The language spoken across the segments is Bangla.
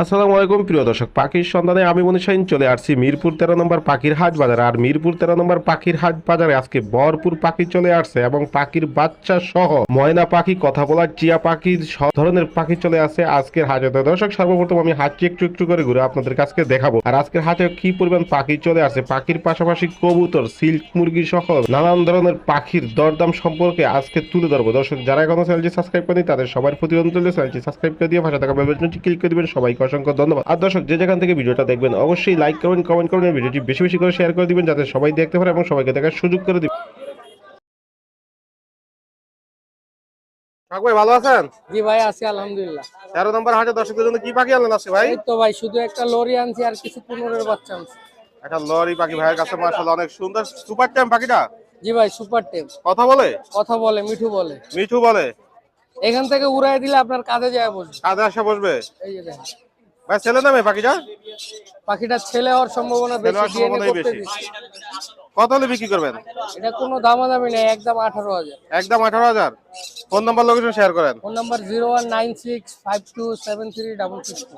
আসসালামু আলাইকুম প্রিয় দর্শক, পাখির সন্ধানে আমি মনীষাইন চলে আসছি মিরপুর তেরো নম্বর পাখির হাট বাজারে। আর মিরপুর তেরো নম্বর পাখির হাট বাজারে আজকে ভরপুর পাখি চলে আসছে এবং পাখির বাচ্চা সহ ময়না পাখি, কথা বলার চিয়া পাখির সব ধরনের পাখি চলে আসছে আজকের হাটে। দর্শক, সর্বপ্রথম আমি হাটটি একটু একটু করে ঘুরে আপনাদের কাছে দেখাবো। আর আজকের হাটে কি পরিমাণ পাখি চলে আসছে? পাখির পাশাপাশি কবুতর, সিল্ক মুরগি সহ নানান ধরনের পাখির দরদাম সম্পর্কে আজকে তুলে ধরবো। দর্শক, যারা এখনও চ্যানেলটি সাবস্ক্রাইব করেনি তাদের সবার প্রতি অনুরোধ চ্যানেলটি সাবস্ক্রাইব করে দিয়ে ভাষা থাকা ক্লিক করে দিবেন। সবাইকে অসংখ্য ধন্যবাদ। আর দর্শক যে যেখান থেকে ভিডিওটা দেখবেন অবশ্যই লাইক করবেন কমেন্ট করবেন ভিডিওটি বেশি বেশি করে শেয়ার করে দিবেন যাতে সবাই দেখতে পারে এবং সবাইকে দেখার সুযোগ করে দিবেন ভাই ভালো আছেন? জি ভাই আছি আলহামদুলিল্লাহ। তেরো নম্বর হাটে দর্শকদের জন্য কি পাখি আনলেন আছে ভাই? তো ভাই শুধু একটা লরি আনছি আর কিছু পনেরোর বাচ্চা আনছি। একটা লরি পাখি ভাইয়ের কাছে অনেক সুন্দর সুপার টাইম পাখিটা। জি ভাই সুপার কথা বলে? কথা বলে মিঠু বলে। মিঠু বলে? এখান থেকে উড়াই দিলে আপনার কাঁধে যায় বসবে। কাজে আসা বসবে? এই যে দেখেন। ভাই ছেলে নামে পাখিটা? পাখিটা ছেলে হওয়ার সম্ভাবনা বেশি ডিএনএ করতে বেশি। কত হলে বিক্রি করবেন? এটা কোনো দামাদামি নেই একদম আঠারো হাজার। একদম আঠারো হাজার। ফোন নাম্বার লোকেশন শেয়ার করেন। Phone number zero one nine six five two seven three double six two.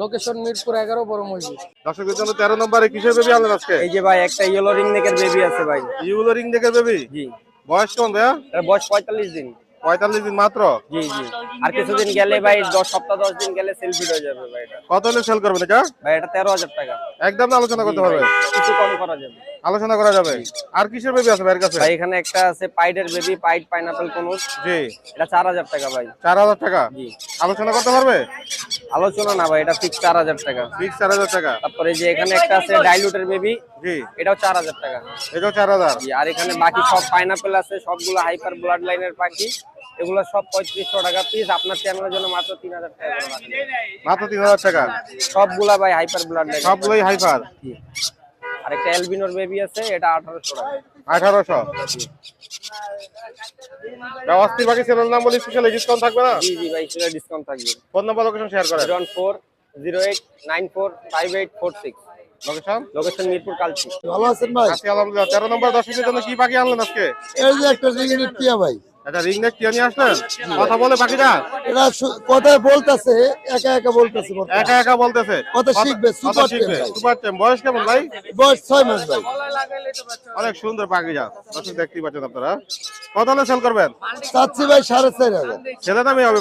Location Mirpur এগারো বড় মসজিদ। দর্শকদের জন্য তেরো নম্বরে কিসের বেবি আনলেন আজকে? এই যে ভাই একটা ইয়েলো রিং নেকের বেবি আছে ভাই। ইউলো রিং দেখে বেবি জি। বয়স কেমন ভাইয়া? এর বয়স পঁয়তাল্লিশ দিন। পঁয়তাল্লিশ দিন মাত্র? জি জি। আর কিছুদিন গেলে ভাই দশ সপ্তাহ দশ দিন গেলে সেল সেলফি হয়ে যাবে ভাই এটা। কত হলে সেল করবেন এটা? ভাই এটা তেরো হাজার টাকা। একদম আলোচনা করতে পারবে কিছু কম করা যাবে। আলোচনা করা যাবে। আর কিসের বেবি আছে ভাইয়ের কাছে? ভাই এখানে একটা আছে পাইডের বেবি পাইড পাইনাপেল কোনুস। জি। এটা চার হাজার টাকা ভাই। চার হাজার টাকা? জি। আলোচনা করতে পারবে? আলোচনা না ভাই এটা ফিক্স চার হাজার টাকা। ফিক্স চার হাজার টাকা। তারপরে যে এখানে একটা আছে ডাইলুটের বেবি জি। এটাও চার হাজার টাকা। এটাও চার হাজার। জি আর এখানে বাকি সব পাইনাপেল আছে সবগুলো হাইপার ব্লাড লাইনের পাখি। এগুলো সব পঁয়ত্রিশশো টাকা পিস আপনার চ্যানেলের জন্য মাত্র তিন হাজার টাকা মাত্র তিন হাজার টাকা। সবগুলা ভাই হাইপার ব্লাড লাইন সবগুলোই হাইফার আর একটা এলবিনোর বেবি আছে এটা আঠারোশো টাকা। আঠারোশো? অস্থির বাকি চ্যানেল নাম বলি স্পেশাল ডিসকাউন্ট থাকবে না? জি জি ভাই সেটা ডিসকাউন্ট থাকবে। ফোন নাম্বার লোকেশন শেয়ার করেন। Zero one four zero eight nine four five eight four six. Location location Mirpur Kalshi. ভালো আছেন ভাই? আলহামদুলিল্লাহ। তেরো নম্বর দর্শকের জন্য কি পাখি আনলেন আজকে? এই যে একটা টিয়া ভাই। এটা রিং নেক টিয়া নিয়ে আসলেন? কথা বলে এরা বলতেছে একা একা বলতেছে একা একা বলতেছে। কথা শিখবে, কথা শিখবে। সুপার টেম। বয়স কেমন ভাই? বয়স মাস ভাই। অনেক সুন্দর দর্শক পাচ্ছেন আপনারা। কত হলে সেল করবেন? চাচ্ছি ভাই সাড়ে চার হাজার। ছেলে নামে হবে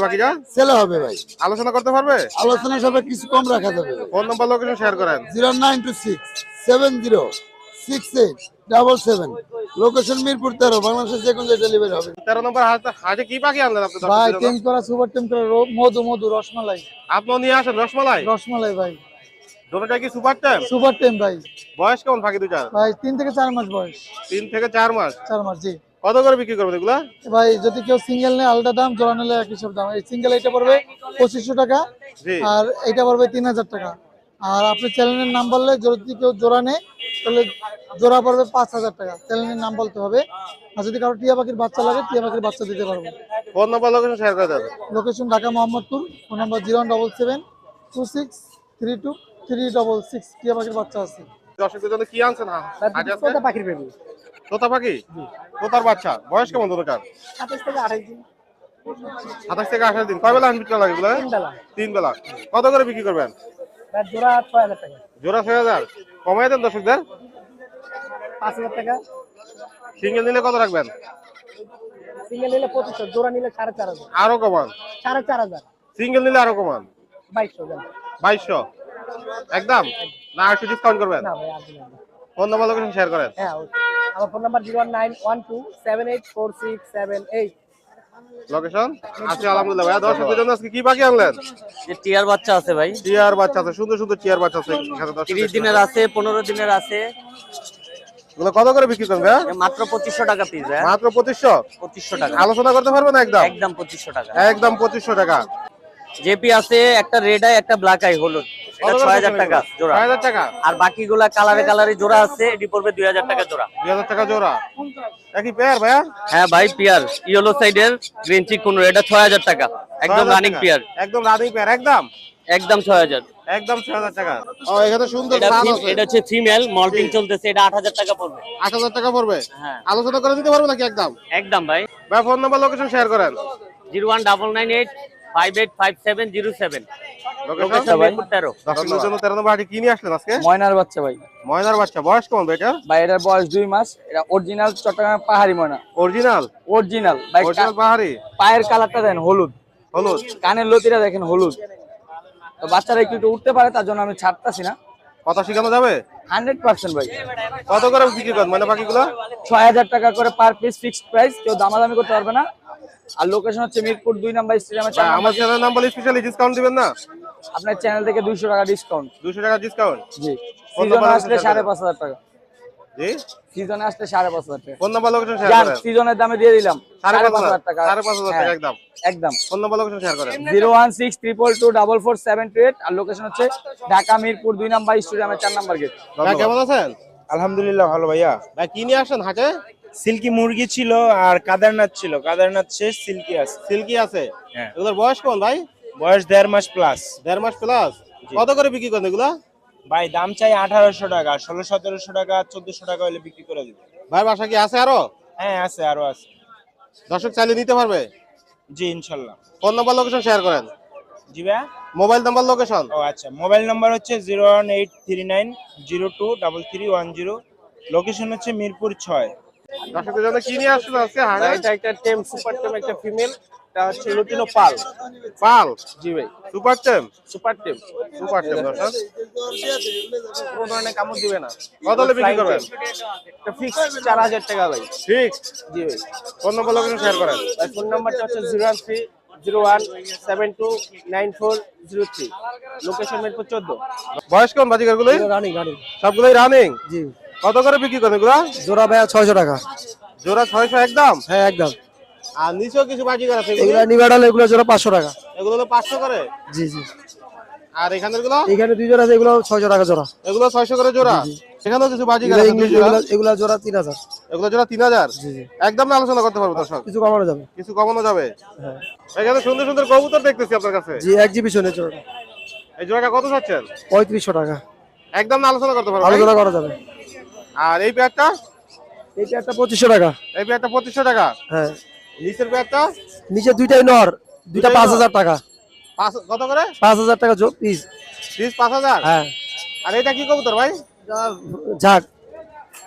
ছেলে হবে ভাই। আলোচনা করতে পারবে? আলোচনা সবে কিছু কম রাখা যাবে। ফোন নাম্বার লোকেশন শেয়ার করেন। Zero nine two six seven zero six eight double seven. Location Mirpur তেরো বাংলাদেশের যে কোনো ডেলিভারি হবে। তেরো নম্বর হাতে কি পাখি আনলেন আপনি? ভাই? টেম করা সুপার টেম করা মধু মধু রসমালাই। আপনিও নিয়ে আসেন রসমালাই? রসমালাই ভাই। দুটোটা কি সুপার টেম? সুপার টেম ভাই। বয়স কেমন পাখি দুটার ভাই তিন থেকে চার মাস বয়স। তিন থেকে চার মাস? চার মাস জি। কত করে বিক্রি এগুলা? ভাই যদি কেউ সিঙ্গেল নেয় আলাদা দাম জোড়া নিলে দাম। এই সিঙ্গেল এটা পড়বে পঁচিশশো টাকা আর এটা পড়বে তিন হাজার টাকা। আর আপনি চ্যানেলের নাম বললে যদি কেউ জোড়া নেয় তাহলে জোড়া পড়বে পাঁচ হাজার টাকা। চ্যানেলের নাম বলতে হবে। আর যদি কারও টিয়া পাখির বাচ্চা লাগে টিয়া পাখির বাচ্চা দিতে পারব। ফোন নাম্বার লোকেশন শেয়ার করে দেন location Dhaka Mohammadpur phone number zero double seven two six three two three double six টিয়া পাখির বাচ্চা আছে। দর্শকদের জন্য কি আনছেন? হ্যাঁ? কোথা পাখির বেবি তোতা পাখি? তোতার বাচ্চা। বয়স কেমন দুটোটার সাতাশ থেকে আঠাশ দিন। সাতাশ থেকে আঠাশ দিন। কয় বেলা লাগে তিন বেলা তিন বেলা কত করে বিক্রি করবেন? জোড়া ছয় হাজার টাকা। জোড়া ছয় হাজার। কমাই দেন দর্শকদের। পাঁচ হাজার টাকা। সিঙ্গেল নিলে কত রাখবেন? সিঙ্গেল নিলে পঁচিশশো জোড়া নিলে সাড়ে চার হাজার। আরও কমান। সাড়ে চার হাজার। সিঙ্গেল নিলে আরও কমান। বাইশশো বাইশশো। একদম? না একটু ডিসকাউন্ট করবেন। ফোন নাম্বার লোকেশন শেয়ার করেন। হ্যাঁ আমার phone number zero one nine one two seven eight four six seven eight. Location আছি আলহামদুলিল্লাহ দর্শকদের জন্য আজকে কি পাখি আনলেন? যে টিয়ার বাচ্চা আছে ভাই। টিয়ার বাচ্চা আছে সুন্দর সুন্দর টিয়ার বাচ্চা আছে এখানে দর্শক তিরিশ দিনের আছে পনেরো দিনের আছে। এগুলো কত করে বিক্রি করবে মাত্র পঁচিশশো টাকা পিস হ্যাঁ মাত্র পঁচিশশো? পঁচিশশো টাকা। আলোচনা করতে পারবেন একদম? একদম পঁচিশশো টাকা। একদম পঁচিশশো টাকা। জেপি আছে একটা রেড আই একটা ব্ল্যাক আই হলুদ। টাকা জোড়া। টাকা। আর বাকিগুলা জোড়া আছে পড়বে 2000 টাকা জোড়া। 2000 টাকা জোড়া। হ্যাঁ ভাই টাকা। একদম রানিং একদম পেয়ার একদম? একদম 6000 একদম টাকা। এটা হচ্ছে চলতেছে এটা 8000 টাকা পড়বে। 8000 টাকা পড়বে? হ্যাঁ। আলোচনা করে দিতে পারব নাকি একদম? একদম ভাই। ভাই ফোন নাম্বার লোকেশন শেয়ার করেন। 01998 ময়নার বাচ্চা ভাই ময়নার বাচ্চা বয়স ভাই এটা ভাই এটার বয়স দুই পাহাড়ি ময়না অরিজিনাল অরিজিনাল পাহাড়ি পায়ের কালারটা দেন হলুদ হলুদ কানের লতিটা দেখেন হলুদ বাচ্চারা একটু উঠতে পারে তার জন্য আমি ছাড়তাছি না কথা শিখানো যাবে হান্ড্রেড পার্সেন্ট ভাই কত করে বিক্রি করেন মানে ছয় হাজার টাকা করে পার পিস ফিক্সড প্রাইস কেউ দামাদামি করতে পারবে না আর লোকেশন হচ্ছে মিরপুর দুই নাম্বার স্টেডিয়ামে চার আমার চ্যানেল নাম বলে স্পেশালি ডিসকাউন্ট দিবেন না? আপনার চ্যানেল থেকে দুইশো টাকা ডিসকাউন্ট দুশো টাকা ডিসকাউন্ট জি। সিজনে আসলে? সাড়ে পাঁচ হাজার টাকা। জি? সিজনে আসলে সাড়ে পাঁচ হাজার টাকা। ফোন নাম্বার লোকেশন শেয়ার করেন। সিজনের দামে দিয়ে দিলাম। সাড়ে পাঁচ হাজার টাকা। সাড়ে পাঁচ হাজার টাকা হ্যাঁ, একদম। একদম। ফোন নাম্বার লোকেশন শেয়ার করেন। Zero one six triple two double four seven two eight. আর লোকেশন হচ্ছে ঢাকা মিরপুর দুই নাম্বার স্টেডিয়ামের চার নাম্বার গেট ভাই কেমন আছেন? আলহামদুলিল্লাহ ভালো ভাইয়া। ভাই কি নিয়ে আসেন হাটে? সিল্কি মুরগি ছিল আর কাদারনাথ ছিল। কাদারনাথ শেষ সিল্কি আছে। সিল্কি আছে? হ্যাঁ। এগুলোর বয়স কেমন ভাই? বয়স দেড় মাস প্লাস দেড় মাস প্লাস কত করে বিক্রি করেন এগুলা? ভাই দাম চাই আঠারোশো টাকা। ষোলো সতেরোশো টাকা চোদ্দশো টাকা হলে বিক্রি করে দিবে। ভাই বাসা কি আছে আরও? হ্যাঁ আছে আরও আছে। দর্শক চাইলে নিতে পারবে? জি ইনশাল্লাহ। ফোন নাম্বার লোকেশন শেয়ার করেন। জি ভাইয়া? মোবাইল নাম্বার লোকেশন ও আচ্ছা। মোবাইল নাম্বার হচ্ছে zero one eight three nine zero two double three one zero. Location হচ্ছে মিরপুর ছয়। দর্শকদের জন্য কি নিয়ে আসছেন আজকে হাটে এটা একটা টেম সুপার টেম একটা ফিমেল এটা হচ্ছে লুটিনো পাল। পাল? জি ভাই। সুপার টেম? সুপার টেম। সুপার টেম দর্শক। কোনো ধরনের কামড় দিবে না। কত হলে বিক্রি করবেন? এটা ফিক্স চার হাজার টাকা ভাই। ঠিক জি ভাই। ফোন নাম্বার লোকেশন শেয়ার করেন। আর ফোন নাম্বারটা হচ্ছে zero one three zero one seven two nine four zero three. Location Mirpur চোদ্দ। বয়স কেমন বাজিকার গুলোই রানিং রানিং সবগুলোই রানিং জি। কত করে বিক্রি করেন এগুলা? জোড়া ভাইয়া ছয়শো টাকা। জোড়া ছয়শো একদম? হ্যাঁ একদম। আর নিচেও কিছু আছে এগুলো? এগুলা নিবাডাল এগুলো জোড়া পাঁচশো টাকা। এগুলো হলো পাঁচশো করে? জি জি। আরগুলো? এখানে দুই জোড়া আছে এগুলো ছয়শো টাকা জোড়া। এগুলো ছয়শো করে কিছু আছে। এগুলো তিন হাজার। এগুলো জোড়া তিন হাজার? একদম আলোচনা করতে পারব দর্শক? কিছু কমানো যাবে। কিছু কমানো যাবে? হ্যাঁ। এখানে সুন্দর সুন্দর কবুতর দেখতেছি আপনার কাছে। জি এক্সিবিশনের জোড়া এই জোড়াটা কত চাচ্ছেন? পঁয়ত্রিশশো টাকা। একদম আলোচনা করতে পারব আলোচনা করা যাবে। আর এই পেয়ারটা এইটা একটা পঁচিশশো টাকা। এই পেয়ারটা পঁচিশশো টাকা? হ্যাঁ। নিচের পেয়ারটা নিচে দুইটাই নর দুইটা পাঁচ হাজার টাকা। পাঁচ কত করে? পাঁচ হাজার টাকা পিস পিস পাঁচ হাজার? হ্যাঁ। আর এটা কি কবুতর ভাই? ঝাক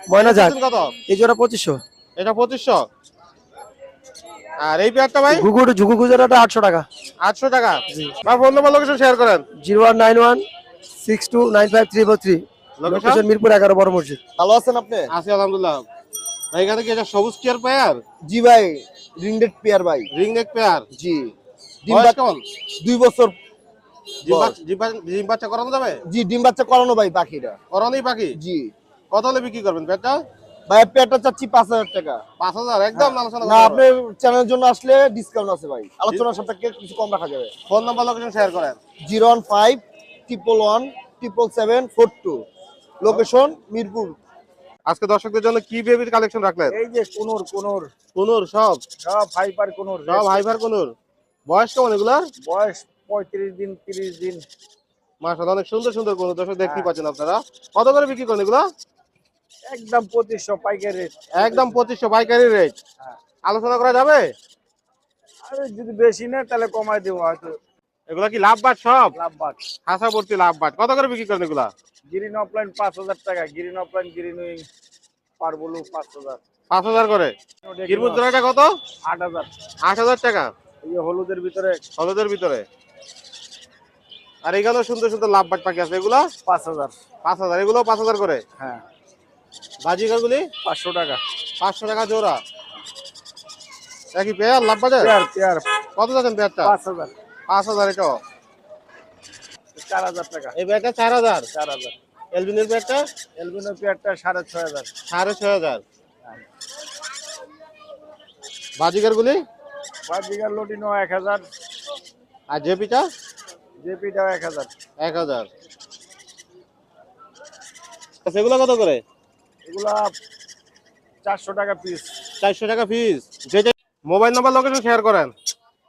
ময়না ঝাক কত? এই জোড়া পঁচিশশো। এটা পঁচিশশো। আর এই পেয়ারটা ভাই? ঘুঘুর ঝুঘু গুজরাটা আটশো টাকা। আটশো টাকা। ভাই ফোন নাম্বার লোকেশন শেয়ার করেন। Zero one nine one six two nine five three four three. Location? Mirpur এগারো বড় মসজিদ। ভালো আছেন আপনি? আছি আলহামদুলিল্লাহ। ভাই এখানে কি এটা সবুজ চেয়ার পেয়ার জি ভাই রিংডেড পেয়ার ভাই। রিং নেক পেয়ার জি। ডিম কেমন? দুই বছর। বাচ্চা- করানো যাবে? জি ডিম বাচ্চা করানো ভাই পাখিটা। করানোই পাখি? জি। কত হলে বিক্রি করবেন ভাই পেয়ারটা চাচ্ছি পাঁচ হাজার টাকা। পাঁচ হাজার? একদম আলোচনা না আপনার চ্যানেলের জন্য আসলে ডিসকাউন্ট আছে ভাই। সাপেক্ষে কিছু কম রাখা যাবে। ফোন নাম্বার লোকেশন শেয়ার করেন। Zero one five triple one triple seven four two. Location Mirpur আজকে দর্শকদের জন্য কি বেবির কালেকশন রাখলেন? এই যে কোনোর কোনোর। কোনুর সব? সব হাইপার কোনোর। সব হাইভার কোনুর। বয়স কেমন এগুলার? বয়স পঁয়ত্রিশ দিন তিরিশ দিন। মাসাল অনেক সুন্দর সুন্দর কোনুর। দর্শক দেখতে পাচ্ছেন আপনারা। কত করে বিক্রি করেন এগুলা? একদম পঁচিশশো পাইকারি রেট একদম পঁচিশশো পাইকারি রেট হ্যাঁ। আলোচনা করা যাবে? আরে যদি বেশি না তাহলে কমাই দেবো হয়তো। এগুলা কি লাভ বাট সব? লাভ বাদ হাসা ভর্তি লাভ বাট। কত করে বিক্রি করেন এগুলা? গ্রিন অফলাইন পাঁচ হাজার টাকা। গ্রিন অফলাইন গ্রিন উইং পার বলু পাঁচ হাজার। পাঁচ হাজার করে? কিরমুর জোড়াটা কত? আট হাজার। আট হাজার টাকা। এই হলুদের ভিতরে। হলুদের ভিতরে। আর এখানেও সুন্দর সুন্দর লাভ বাট পাখি আছে। এগুলা? পাঁচ হাজার। পাঁচ হাজার। এগুলো পাঁচ হাজার করে? হ্যাঁ। বাজিকার গুলি পাঁচশো টাকা। পাঁচশো টাকা জোড়া। একই পেয়ার লাভ বাজার? পেয়ার পেয়ার কত যাচ্ছেন পেয়ারটা পাঁচ হাজার। পাঁচ হাজার এটা চার হাজার টাকা। এই চার হাজার? চার হাজার। এলবিনের সাড়ে ছয় হাজার। সাড়ে ছয় হাজার। লটিনো এক হাজার। আর জেপিটা? জেপিটাও এক হাজার। এক হাজার। সেগুলো কত করে? এগুলা চারশো টাকা পিস চারশো টাকা যে যে মোবাইল নাম্বার লোকেশন শেয়ার করেন।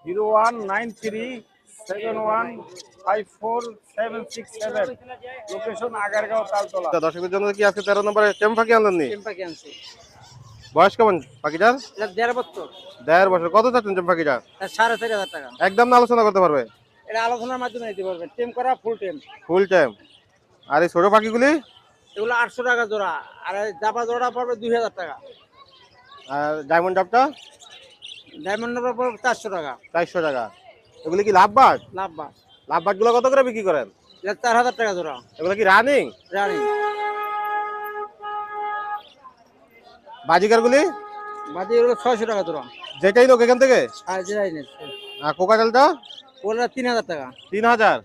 Zero one nine three seven one five four seven six seven. Location Agargaon Taltala. তা দর্শকদের জন্য কি আজকে তেরো নম্বরে টেম ফাঁকি আনলেন নি? বয়স কেমন পাখিটার? দেড় বছর। দেড় বছর। কত চাচ্ছেন পাখিটা? এটা সাড়ে চারি হাজার টাকা। একদম না আলোচনা করতে পারবে? এটা আলোচনার মাধ্যমে দিতে পারবেন টেম করা ফুল টেম। ফুল টাইম আর এই ছোট পাখিগুলি? এগুলো আটশো টাকা জোড়া। আর এই জাপা জোড়া পড়বে দুই হাজার টাকা। আর ডায়মন্ড ডাবটা ডায়মন্ডের পড়বে চারশো টাকা। চারশো টাকা। এগুলি কি লাভবাদ লাভ বা গুলো কত করে বিক্রি করেন? চার হাজার টাকা জোড়া এগুলো কি রানিং জানি বাজিকার গুলি বাদি ছয়শো টাকা জোড়া যেটাই লোক এখান থেকে? আর আর কোকাটেলটা? ওগুলো তিন হাজার টাকা। তিন হাজার?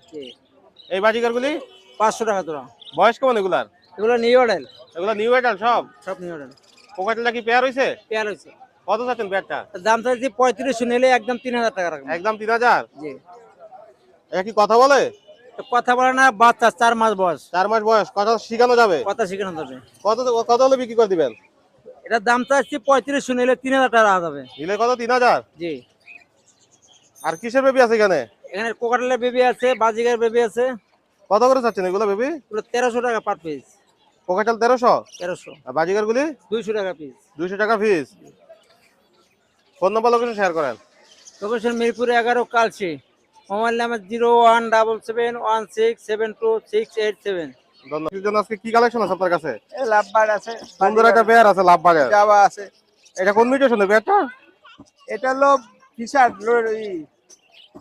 এই বাজিকার গুলি পাঁচশো টাকা জোড়া বয়স কেমন এগুলার? এগুলো নিউ অর্ডার এগুলো নিউ সব? সব নিউ অর্ডার কোকাটেলটা কি পেয়ার হয়েছে পেয়ার হয়েছে কত চাচ্ছেন পেয়ারটা দাম চাইছি পঁয়ত্রিশশো নিলে একদম তিন হাজার টাকা রাখবেন একদম তিন হাজার? জি। এটা কি কথা বলে? কথা বলে না বাচ্চা চার মাস বয়স। চার মাস বয়স কথা শিখানো যাবে? কথা শিখানো যাবে। কত কত হলে বিক্রি করে দিবেন? এটার দাম চাইছি পঁয়ত্রিশশো নিলে তিন হাজার টাকা রাখা যাবে। নিলে কত? তিন হাজার? জি। আর কিসের বেবি আছে এখানে? এখানে কোকাটেলের বেবি আছে বাজিগার বেবি আছে। কত করে চাচ্ছেন এগুলো বেবি? তেরোশো টাকা পার পিস। কোকাটেল তেরোশো? তেরোশো। আর বাজিকার গুলি দুইশো টাকা পিস। দুইশো টাকা piece phone number location share করেন। লোকেশন মিরপুর এগারো Kalshi mobile number zero one double seven one six seven two six eight seven. ধন্যবাদ। জন্য আজকে কি কালেকশন আছে আপনার কাছে? লাভবার আছে সুন্দর একটা পেয়ার আছে লাভ বাগের জাবা আছে। এটা কোন মিউটেশনের পেয়ারটা এটা হলো ফিশার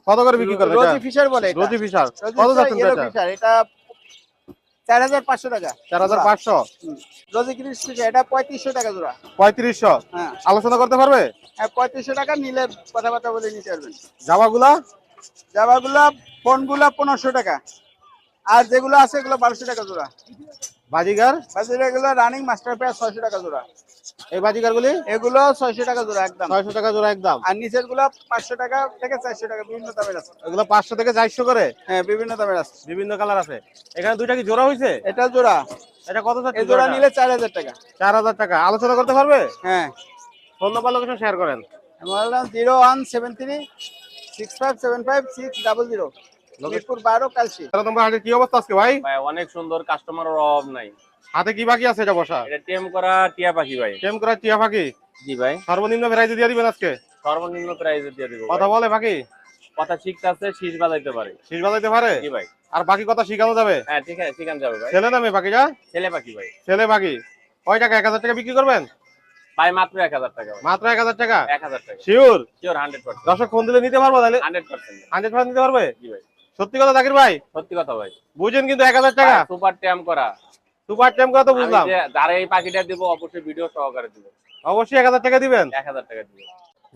কত করে বিক্রি করবে রোজি ফিশার বলে রোজি ফিশার। কত যাচ্ছেন এটা চার হাজার পাঁচশো টাকা। চার হাজার পাঁচশো? রোজি এটা পঁয়ত্রিশশো টাকা জোড়া। পঁয়ত্রিশশো? হ্যাঁ। আলোচনা করতে পারবে? হ্যাঁ পঁয়ত্রিশশো টাকা নিলে কথাবার্তা বলে নিতে পারবেন। জামাগুলা? জামাগুলা ফোনগুলা পনেরোশো টাকা। আর যেগুলো আছে এগুলো বারোশো টাকা জোড়া। বাজিগার? বাজিগারগুলো রানিং মাস্টার পেয়ার ছয়শো টাকা জোড়া। এই বাজিগার গুলি এগুলো ছয়শো টাকা জোড়া একদম। ছয়শো টাকা জোড়া একদম। আর নিচেরগুলো পাঁচশো টাকা থেকে চারশো টাকা বিভিন্ন দামের আছে। এগুলো পাঁচশো থেকে চারশো করে? হ্যাঁ বিভিন্ন দামের আছে। বিভিন্ন কালার আছে। এখানে দুইটা কি জোড়া হয়েছে এটা জোড়া। এটা কত এই জোড়া নিলে চার হাজার টাকা। চার হাজার টাকা। আলোচনা করতে পারবে? হ্যাঁ। ফোন নম্বর লোকেশন শেয়ার করেন। আমার zero one seven three six five seven five six double zero Mirpur বারো কালসি তেরো নম্বর হাটের কি অবস্থা আজকে ভাই? ভাই অনেক সুন্দর কাস্টমারের অভাব নাই। হাতে কি বাকি আছে এটা বসা? এটা টেম করা টিয়া পাখি ভাই। কেম করা টিয়া পাখি? জি ভাই। সর্বনিম্ন ভ্যারাইটি দিয়ে দিবেন আজকে? সর্বনিম্ন প্রাইসে দিয়ে দিব কথা বলে পাখি কথা শিখতে আছে শীষ বাজাইতে পারে। শীষ বাজাইতে পারে? জি ভাই। আর বাকি কথা শিখানো যাবে? হ্যাঁ ঠিক আছে শিখান যাবে ভাই। ছেলে না মেয়ে পাখিটা ছেলে পাখি ভাই। ছেলে কয় টাকা? এক হাজার টাকা বিক্রি করবেন? ভাই মাত্র এক হাজার টাকা মাত্র এক হাজার টাকা? এক হাজার টাকা। শিওর শিওর দর্শক ফোন দিলে নিতে পারব তাহলে? নিতে পারবে? জি ভাই। সত্যি কথা জাকির ভাই? সত্যি কথা ভাই। বুঝেন কিন্তু এক হাজার টাকা। সুপার ট্যাম করা। সুপার কথা বুঝলাম। যে যারা এই পাখিটা দিব অবশ্যই ভিডিও সহকারে দিব। অবশ্যই এক হাজার টাকা দিবেন? এক হাজার টাকা দিব।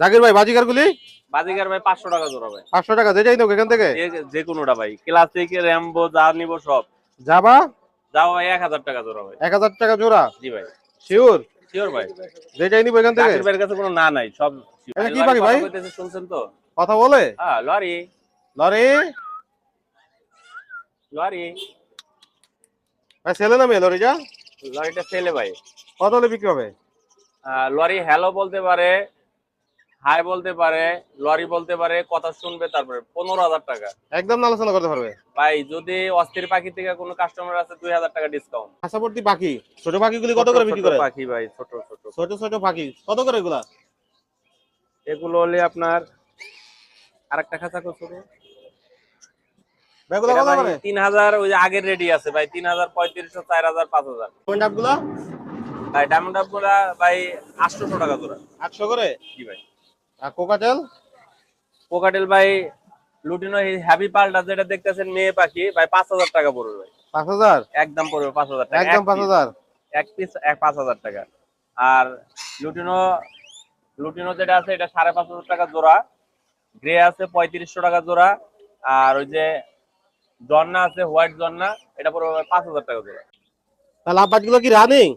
জাকির ভাই বাজিকার গুলি? ভাই পাঁচশো টাকা জোড়া ভাই। পাঁচশো টাকা যেটাই নোক এখান থেকে? যে- যে কোনোটা ভাই। ক্লাসিক র্যাম্বো যা নিব সব। যাবা? যাও ভাই এক হাজার টাকা জোড়া ভাই। এক হাজার টাকা জোড়া? জি ভাই। শিওর শিওর ভাই। যেটাই নিবো এখান থেকে? জাকির ভাইয়ের কাছে কোনো না নাই সব এটা কি পাখি ভাই? কথা শুনছেন তো? কথা বলে? হ্যাঁ লরি। লরি? লরি। ভাই ছেলে না মেয়ে লরিটা লরিটা ছেলে ভাই। কত হলে বিক্রি হবে? লরি হ্যালো বলতে পারে হাই বলতে পারে লরি বলতে পারে কথা শুনবে তারপরে পনেরো হাজার টাকা। একদম আলোচনা করতে পারবে? ভাই যদি অস্থির পাখি থেকে কোনো কাস্টমার আছে দুই হাজার টাকা ডিসকাউন্ট হাসাপর্তি পাখি ছোট পাখিগুলি কত করে বিক্রি করে? পাখি ভাই ছোট ছোট। ছোট ছোট পাখি কত করে এগুলা? এগুলো হলে আপনার আরেকটা খাঁচা কত ছোট এগুলা কত করে তিন হাজার ওই যে আগের রেডি আছে ভাই তিন হাজার পঁয়ত্রিশশো চার হাজার পাঁচ হাজার ডাবগুলা ভাই ডায়মন্ড আপ ভাই আটশোশো টাকা জোড়া আটশো করে? জি ভাই। আর কোকাটেল? পোকাটেল ভাই লুটিনো পাল্টা যেটা দেখতেছেন মেয়ে পাখি ভাই পাঁচ হাজার টাকা পড়বে ভাই। পাঁচ হাজার একদম পড়বে পাঁচ হাজার টাকা। একদম এক পাঁচ হাজার এক পিস এক পাঁচ হাজার টাকা। আর লুটিনো লুটিনো যেটা আছে এটা সাড়ে পাঁচ হাজার টাকা জোড়া। গ্রে আছে পঁয়ত্রিশশো টাকা জোড়া। আর ওই যে জন্না আছে হোয়াইট জন্না এটা পুরো পাঁচ হাজার টাকা জোড়া তাহলে আব্বাসগুলো কি রানিং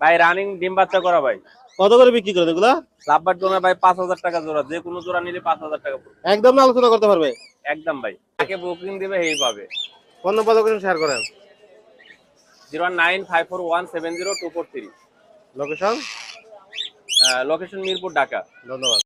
ভাই রানিং ডিম বাচ্চা করা ভাই। কত করে বিক্রি করে এগুলা? লাভবার জমে ভাই পাঁচ হাজার টাকা জোড়া যে কোনো জোড়া নিলে পাঁচ হাজার টাকা একদম আলোচনা করতে পারবে? একদম ভাই। তাকে বুকিং দিবে এই পাবে। ফোন নম্বর লোকেশন শেয়ার করেন। Zero nine five four one seven zero two four three. Location location Mirpur Dhaka. ধন্যবাদ।